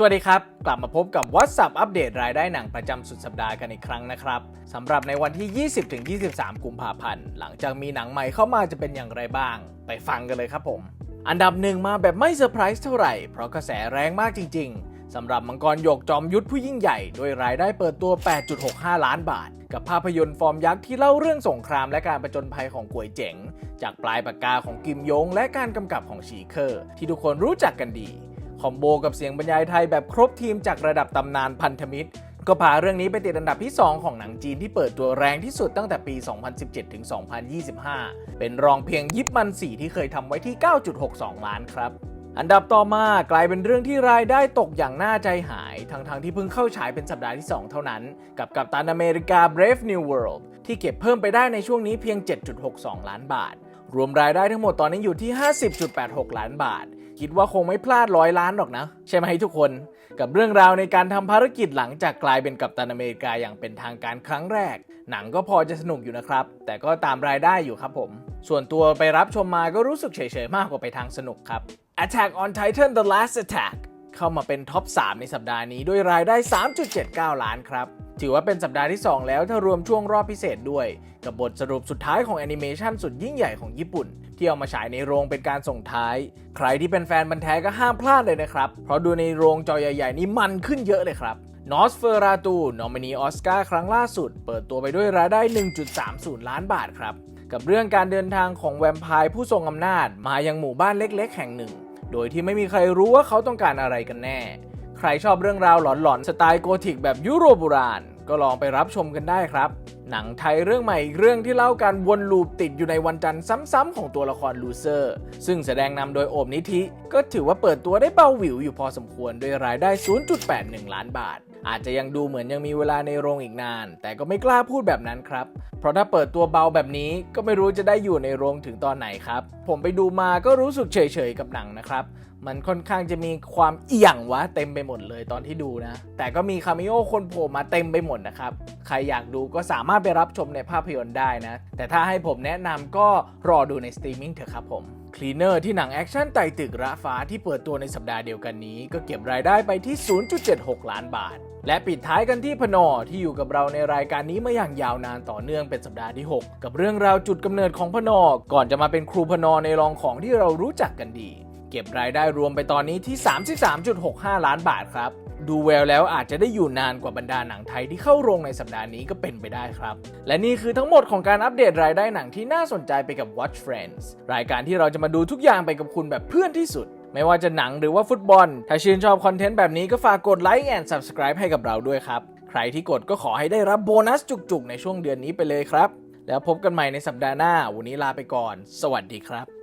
สวัสดีครับ กลับมาพบกับ WhatsApp อัปเดตรายได้หนังประจำสุดสัปดาห์กันอีกครั้งนะครับสำหรับในวันที่ 20-23 กุมภาพันธ์ หลังจากมีหนังใหม่เข้ามาจะเป็นอย่างไรบ้าง ไปฟังกันเลยครับผม อันดับหนึ่งมาแบบไม่เซอร์ไพรส์เท่าไหร่ เพราะกระแสแรงมากจริง ๆสำหรับมังกรหยกจอมยุทธผู้ยิ่งใหญ่โดยรายได้เปิดตัว 8.65 ล้านบาท กับภาพยนตร์ฟอร์มยักษ์ที่เล่าเรื่องสงครามและการประจนภัยของกวยเจ๋ง จากปลายปากกาของกิมยง และการกำกับของฉีเคอร์ที่ทุกคนรู้จักกันดี คอมโบกับเสียงบรรยายไทยแบบครบทีมจากระดับตำนานพันธมิตร ก็พาเรื่องนี้ไปติดอันดับที่ 2 ของหนังจีนที่เปิดตัวแรงที่สุดตั้งแต่ปี 2017 ถึง 2025 เป็นรองเพียงยิปมัน4ที่เคยทำไว้ที่ 9.62 ล้านครับอันดับต่อมากลายเป็นเรื่องที่รายได้ตกอย่างน่าใจหาย ทั้งๆทที่เพิ่งเข้าฉายเป็นสัปดาห์ที่ 2 เท่านั้น กับกัปตันอเมริกา Brave New World ที่เก็บเพิ่มไปได้ในช่วงนี้เพียง 7.62 ล้านบาท รวมรายได้ทั้งหมดตอนนี้อยู่ที่ 50.86 ล้านบาท คิดว่าคงไม่พลาดร้อยล้านหรอกนะ ใช่ไหมทุกคน กับเรื่องราวในการทำภารกิจหลังจากกลายเป็นกัปตันอเมริกาอย่างเป็นทางการครั้งแรก หนังก็พอจะสนุกอยู่นะครับ แต่ก็ตามรายได้อยู่ครับผม ส่วนตัวไปรับชมมาก็รู้สึกเฉยๆมากกว่าไปทางสนุกครับ Attack on Titan The Last Attack เข้ามาเป็นท็อป 3 ในสัปดาห์นี้ด้วยรายได้ 3.79 ล้านครับ ถือว่าเป็นสัปดาห์ที่ 2 แล้วถ้ารวมช่วงรอบพิเศษด้วย กับบทสรุปสุดท้ายของแอนิเมชันสุดยิ่งใหญ่ของญี่ปุ่น ที่เอามาฉายในโรงเป็นการส่งท้าย ใครที่เป็นแฟนบันแท้ก็ห้ามพลาดเลยนะครับ เพราะดูในโรงจอใหญ่ๆนี่มันขึ้นเยอะเลยครับนอสเฟอราตูนอมินีออสการ์ครั้งล่าสุด เปิดตัวไปด้วยรายได้ 1.30 ล้านบาทครับ กับเรื่องการเดินทางของแวมไพร์ผู้ทรงอำนาจ มายังหมู่บ้านเล็กๆ แห่งหนึ่ง โดยที่ไม่มีใครรู้ว่าเขาต้องการอะไรกันแน่ ใครชอบเรื่องราวหลอนๆสไตล์โกธิกแบบยุโรปโบราณ ก็ลองไปรับชมกันได้ครับ หนังไทยเรื่องใหม่อีกเรื่องที่เล่าการวนลูปติดอยู่ในวันจันทร์ซ้ำๆของตัวละครลูเซอร์ ซึ่งแสดงนำโดยโอมนิธิ ก็ถือว่าเปิดตัวได้เบาหวิวอยู่พอสมควรด้วยรายได้ 0.81 ล้านบาท อาจจะยังดูเหมือนยังมีเวลาในโรงอีกนาน แต่ก็ไม่กล้าพูดแบบนั้นครับ เพราะถ้าเปิดตัวเบาแบบนี้ก็ไม่รู้จะได้อยู่ในโรงถึงตอนไหนครับ ผมไปดูมาก็รู้สึกเฉยๆกับหนังนะครับมันค่อนข้างจะมีความเอี่ยงวะเต็มไปหมดเลยตอนที่ดูนะ แต่ก็มีคาเมโอคนโผล่มาเต็มไปหมดนะครับ ใครอยากดูก็สามารถไปรับชมในภาพยนตร์ได้นะ แต่ถ้าให้ผมแนะนำก็รอดูในสตรีมมิ่งเถอะครับผมคลีเนอร์ที่หนังแอคชั่นไต่ตึกระฟ้าที่เปิดตัวในสัปดาห์เดียวกันนี้ ก็เก็บรายได้ไปที่ 0.76 ล้านบาท และปิดท้ายกันที่พนอที่อยู่กับเราในรายการนี้มาอย่างยาวนานต่อเนื่องเป็นสัปดาห์ที่ 6 กับเรื่องราวจุดกำเนิดของพนอก่อนจะมาเป็นครูพนอในรองของที่เรารู้จักกันดี เก็บรายได้รวมไปตอนนี้ที่ 33.65 ล้านบาทครับ ดูแววแล้วอาจจะได้อยู่นานกว่าบรรดาหนังไทยที่เข้าโรงในสัปดาห์นี้ก็เป็นไปได้ครับ และนี่คือทั้งหมดของการอัปเดตรายได้หนังที่น่าสนใจไปกับ Watch Friends รายการที่เราจะมาดูทุกอย่างไปกับคุณแบบเพื่อนที่สุด ไม่ว่าจะหนังหรือว่าฟุตบอล ถ้าชื่นชอบคอนเทนต์แบบนี้ก็ฝากกดไลค์แอนด์ Subscribe ให้กับเราด้วยครับ ใครที่กดก็ขอให้ได้รับโบนัสจุกๆ ในช่วงเดือนนี้ไปเลยครับ แล้วพบกันใหม่ในสัปดาห์หน้า วันนี้ลาไปก่อน สวัสดีครับ